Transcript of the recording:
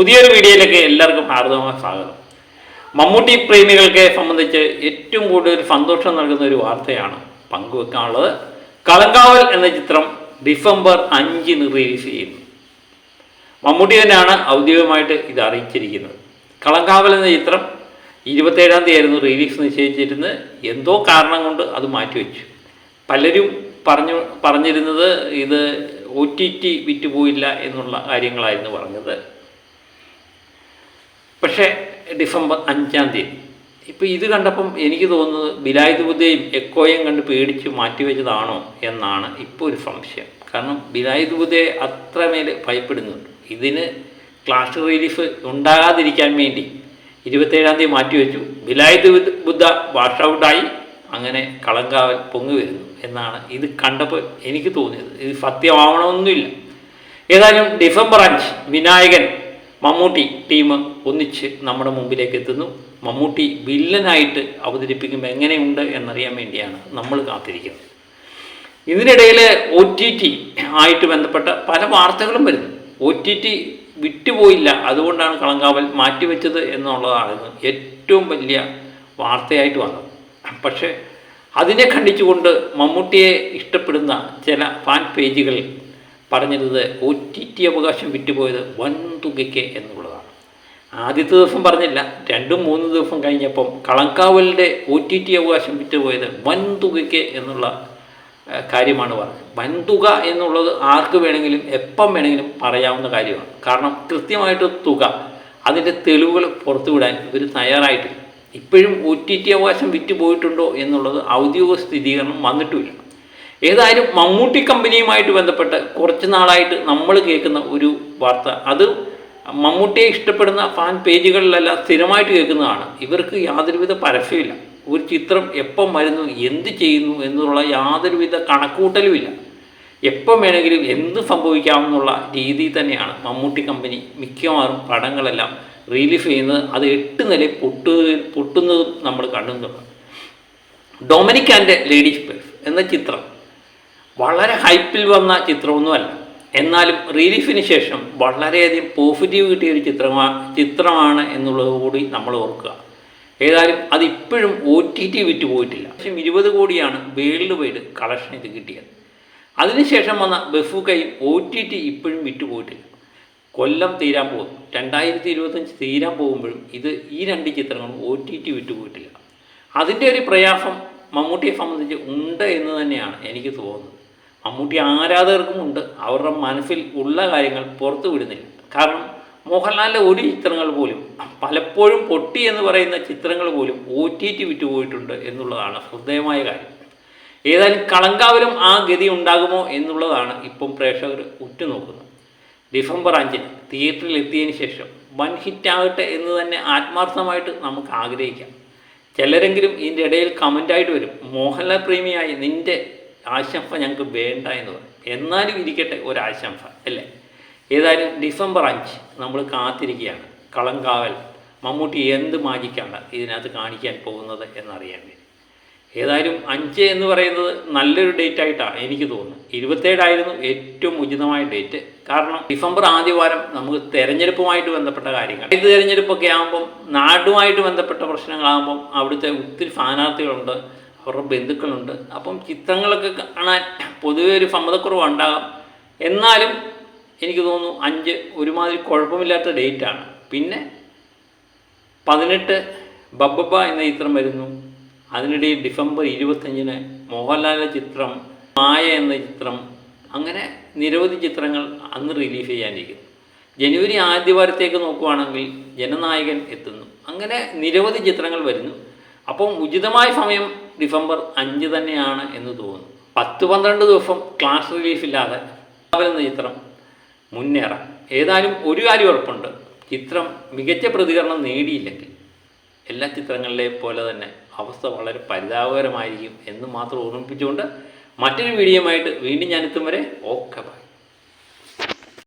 പുതിയൊരു വീഡിയോയിലേക്ക് എല്ലാവർക്കും ഹാർദവമായ സ്വാഗതം. മമ്മൂട്ടി പ്രേമികൾക്ക് സംബന്ധിച്ച് ഏറ്റവും കൂടുതൽ സന്തോഷം നൽകുന്ന ഒരു വാർത്തയാണ് പങ്കുവെക്കാനുള്ളത്. കളങ്കാവൽ എന്ന ചിത്രം ഡിസംബർ അഞ്ചിന് റിലീസ് ചെയ്യുന്നു. മമ്മൂട്ടി തന്നെയാണ് ഔദ്യോഗികമായിട്ട് ഇത് അറിയിച്ചിരിക്കുന്നത്. കളങ്കാവൽ എന്ന ചിത്രം ഇരുപത്തേഴാം തീയതി ആയിരുന്നു റിലീസ് നിശ്ചയിച്ചിരുന്നത്. എന്തോ കാരണം കൊണ്ട് അത് മാറ്റിവെച്ചു. പലരും പറഞ്ഞു പറഞ്ഞിരുന്നത് ഇത് ഒ ടി ടി വിറ്റുപോയില്ല എന്നുള്ള കാര്യങ്ങളായിരുന്നു പറഞ്ഞത്. പക്ഷേ ഡിസംബർ അഞ്ചാം തീയതി. ഇപ്പോൾ ഇത് കണ്ടപ്പം എനിക്ക് തോന്നുന്നത് ബിലായത് ബുദ്ധയും എക്കോയും കണ്ട് പേടിച്ച് മാറ്റിവെച്ചതാണോ എന്നാണ് ഇപ്പോൾ ഒരു സംശയം. കാരണം ബിലായത് ബുദ്ധയെ അത്രമേൽ ഭയപ്പെടുന്നുണ്ട്. ഇതിന് ക്ലാസ് റിലീഫ് ഉണ്ടാകാതിരിക്കാൻ വേണ്ടി ഇരുപത്തേഴാം തീയതി മാറ്റിവെച്ചു. ബിലായത് ബുദ്ധ വാഷ് ഔട്ടായി. അങ്ങനെ കളങ്കാവൽ പൊങ്ങി വരുന്നു എന്നാണ് ഇത് കണ്ടപ്പോൾ എനിക്ക് തോന്നിയത്. ഇത് സത്യമാവണമെന്നില്ല. ഏതായാലും ഡിസംബർ അഞ്ച് വിനായകൻ മമ്മൂട്ടി ടീം ഒന്നിച്ച് നമ്മുടെ മുമ്പിലേക്ക് എത്തുന്നു. മമ്മൂട്ടി വില്ലനായിട്ട് അവതരിപ്പിക്കുമ്പോൾ എങ്ങനെയുണ്ട് എന്നറിയാൻ വേണ്ടിയാണ് നമ്മൾ കാത്തിരിക്കുന്നത്. ഇതിനിടയിൽ ഒ ടി ടി ആയിട്ട് ബന്ധപ്പെട്ട പല വാർത്തകളും വരുന്നു. ഒ ടി ടി വിട്ടുപോയില്ല. അതുകൊണ്ടാണ് കളങ്കാവൽ മാറ്റിവെച്ചത് എന്നുള്ളതാണ് ഏറ്റവും വലിയ വാർത്തയായിട്ട് വന്നത്. പക്ഷേ അതിനെ ഖണ്ഡിച്ചുകൊണ്ട് മമ്മൂട്ടിയെ ഇഷ്ടപ്പെടുന്ന ചില ഫാൻ പേജുകൾ പറഞ്ഞിരുന്നത് ഒ ടി ടി അവകാശം വിറ്റുപോയത് വൻ തുകയ്ക്ക് എന്നുള്ളതാണ്. ആദ്യത്തെ ദിവസം പറഞ്ഞില്ല. രണ്ടും മൂന്ന് ദിവസം കഴിഞ്ഞപ്പം കളങ്കാവലിന്റെ ഒ ടി ടി അവകാശം വിറ്റുപോയത് വൻ തുകയ്ക്ക് എന്നുള്ള കാര്യമാണ് പറഞ്ഞത്. വൻ തുക എന്നുള്ളത് ആർക്ക് വേണമെങ്കിലും എപ്പം വേണമെങ്കിലും പറയാവുന്ന കാര്യമാണ്. കാരണം കൃത്യമായിട്ട് തുക അതിന്റെ തെളിവുകൾ പുറത്തുവിടാൻ ഇവർ തയ്യാറായിട്ടില്ല. ഇപ്പോഴും ഒ ടി ടി അവകാശം വിറ്റുപോയിട്ടുണ്ടോ എന്നുള്ളത് ഔദ്യോഗിക സ്ഥിരീകരണം വന്നിട്ടുമില്ല. ഏതായാലും മമ്മൂട്ടി കമ്പനിയുമായിട്ട് ബന്ധപ്പെട്ട് കുറച്ച് നാളായിട്ട് നമ്മൾ കേൾക്കുന്ന ഒരു വാർത്ത. അത് മമ്മൂട്ടിയെ ഇഷ്ടപ്പെടുന്ന ഫാൻ പേജുകളിലെല്ലാം സ്ഥിരമായിട്ട് കേൾക്കുന്നതാണ്. ഇവർക്ക് യാതൊരുവിധ പരസ്യമില്ല ഒരു ചിത്രം എപ്പം വരുന്നു എന്ത് ചെയ്യുന്നു എന്നുള്ള യാതൊരുവിധ കണക്കൂട്ടലുമില്ല. എപ്പം വേണമെങ്കിലും എന്ത് സംഭവിക്കാമെന്നുള്ള രീതി തന്നെയാണ് മമ്മൂട്ടി കമ്പനി മിക്കവാറും പടങ്ങളെല്ലാം റിലീഫ് ചെയ്യുന്നത്. അത് എട്ട് നില പൊട്ടു പൊട്ടുന്നതും നമ്മൾ കണ്ടുന്നുണ്ട് ഡൊമിനിക് ആൻഡ് ലേഡീസ് പേഴ്സ് എന്ന ചിത്രം വളരെ ഹൈപ്പിൽ വന്ന ചിത്രമൊന്നുമല്ല. എന്നാലും റിലീഫിന് ശേഷം വളരെയധികം പോസിറ്റീവ് കിട്ടിയ ഒരു ചിത്രമാ ചിത്രമാണ് എന്നുള്ളത് കൂടി നമ്മൾ ഓർക്കുക. ഏതായാലും അത് ഇപ്പോഴും ഒ ടി ടി വിറ്റ് പോയിട്ടില്ല. പക്ഷേ ഇരുപത് കോടിയാണ് വേൾഡ് വൈഡ് കളക്ഷൻ ഇത് കിട്ടിയത്. അതിനുശേഷം വന്ന ബഫൂക്കയും ഒ ടി ടി ഇപ്പോഴും വിറ്റ് പോയിട്ടില്ല. കൊല്ലം തീരാൻ പോകുന്നു. രണ്ടായിരത്തി ഇരുപത്തഞ്ച് തീരാൻ പോകുമ്പോഴും ഇത് ഈ രണ്ട് ചിത്രങ്ങളും ഒ ടി ടി വിറ്റ് പോയിട്ടില്ല. അതിന്റെ ഒരു പ്രയാസം മമ്മൂട്ടിയെ സംബന്ധിച്ച് ഉണ്ട് എന്ന് തന്നെയാണ് എനിക്ക് തോന്നുന്നത്. മമ്മൂട്ടി ആരാധകർക്കും ഉണ്ട് അവരുടെ മനസ്സിൽ ഉള്ള കാര്യങ്ങൾ പുറത്തു വിടുന്നില്ല. കാരണം മോഹൻലാലിന്റെ ഒരു ചിത്രങ്ങൾ പോലും പലപ്പോഴും പൊട്ടി എന്ന് പറയുന്ന ചിത്രങ്ങൾ പോലും ഒ ടി ടി വിറ്റുപോയിട്ടുണ്ട് എന്നുള്ളതാണ് ഹൃദയമായ കാര്യം. ഏതായാലും കളങ്കാവിലും ആ ഗതി ഉണ്ടാകുമോ എന്നുള്ളതാണ് ഇപ്പം പ്രേക്ഷകർ ഉറ്റുനോക്കുന്നത്. ഡിസംബർ അഞ്ചിന് തിയേറ്ററിൽ എത്തിയതിന് ശേഷം വൻ ഹിറ്റാകട്ടെ എന്ന് തന്നെ ആത്മാർത്ഥമായിട്ട് നമുക്ക് ആഗ്രഹിക്കാം. ചിലരെങ്കിലും ഇതിന്റെ ഇടയിൽ കമന്റായിട്ട് വരും. മോഹൻലാൽ പ്രേമിയായി നിന്റെ ആശംസ ഞങ്ങൾക്ക് വേണ്ട എന്ന് പറയും. എന്നാലും ഇരിക്കട്ടെ ഒരാശംസ അല്ലേ? ഏതായാലും ഡിസംബർ അഞ്ച് നമ്മൾ കാത്തിരിക്കുകയാണ്. കളങ്കാവൽ. മമ്മൂട്ടി എന്ത് മാജിക്കാണ് ഇതിനകത്ത് കാണിക്കാൻ പോകുന്നത് എന്നറിയാൻ വേണ്ടി. ഏതായാലും അഞ്ച് എന്ന് പറയുന്നത് നല്ലൊരു ഡേറ്റ് ആയിട്ടാണ് എനിക്ക് തോന്നുന്നത്. ഇരുപത്തേഴായിരുന്നു ഏറ്റവും ഉചിതമായ ഡേറ്റ് കാരണം ഡിസംബർ ആദ്യവാരം നമുക്ക് തെരഞ്ഞെടുപ്പുമായിട്ട് ബന്ധപ്പെട്ട കാര്യങ്ങൾ. ഇത് തെരഞ്ഞെടുപ്പൊക്കെ ആകുമ്പം നാടുമായിട്ട് ബന്ധപ്പെട്ട പ്രശ്നങ്ങളാകുമ്പം അവിടുത്തെ ഒത്തിരി സ്ഥാനാർത്ഥികളുണ്ട്. അവരുടെ ബന്ധുക്കളുണ്ട്. അപ്പം ചിത്രങ്ങളൊക്കെ കാണാൻ പൊതുവെ ഒരു സമ്മതക്കുറവ് ഉണ്ടാകാം എന്നാലും എനിക്ക് തോന്നുന്നു അഞ്ച് ഒരുമാതിരി കുഴപ്പമില്ലാത്ത ഡേറ്റാണ്. പിന്നെ പതിനെട്ട് ബബ്ബബ എന്ന ചിത്രം വരുന്നു. അതിനിടയിൽ ഡിസംബർ ഇരുപത്തഞ്ചിന് മോഹൻലാലിന്റെ ചിത്രം മായ എന്ന ചിത്രം അങ്ങനെ നിരവധി ചിത്രങ്ങൾ അന്ന് റിലീസ് ചെയ്യാനിരിക്കുന്നു. ജനുവരി ആദ്യവാരത്തേക്ക് നോക്കുവാണെങ്കിൽ ജനനായകൻ എത്തുന്നു. അങ്ങനെ നിരവധി ചിത്രങ്ങൾ വരുന്നു. അപ്പം ഉചിതമായ സമയം ഡിസംബർ അഞ്ച് തന്നെയാണ് എന്ന് തോന്നുന്നു. പത്ത് പന്ത്രണ്ട് ദിവസം ക്ലാസ് റിലീഫില്ലാതെ എന്ന ചിത്രം മുന്നേറാം. ഏതായാലും ഒരു കാര്യം ഉറപ്പുണ്ട്. ചിത്രം മികച്ച പ്രതികരണം നേടിയില്ലെങ്കിൽ എല്ലാ ചിത്രങ്ങളിലെയും പോലെ തന്നെ അവസ്ഥ വളരെ പരിതാപകരമായിരിക്കും എന്ന് മാത്രം ഓർമ്മിപ്പിച്ചുകൊണ്ട് മറ്റൊരു വീഡിയോയുമായിട്ട് വീണ്ടും ഞാനെത്തും വരെ ഓക്കെ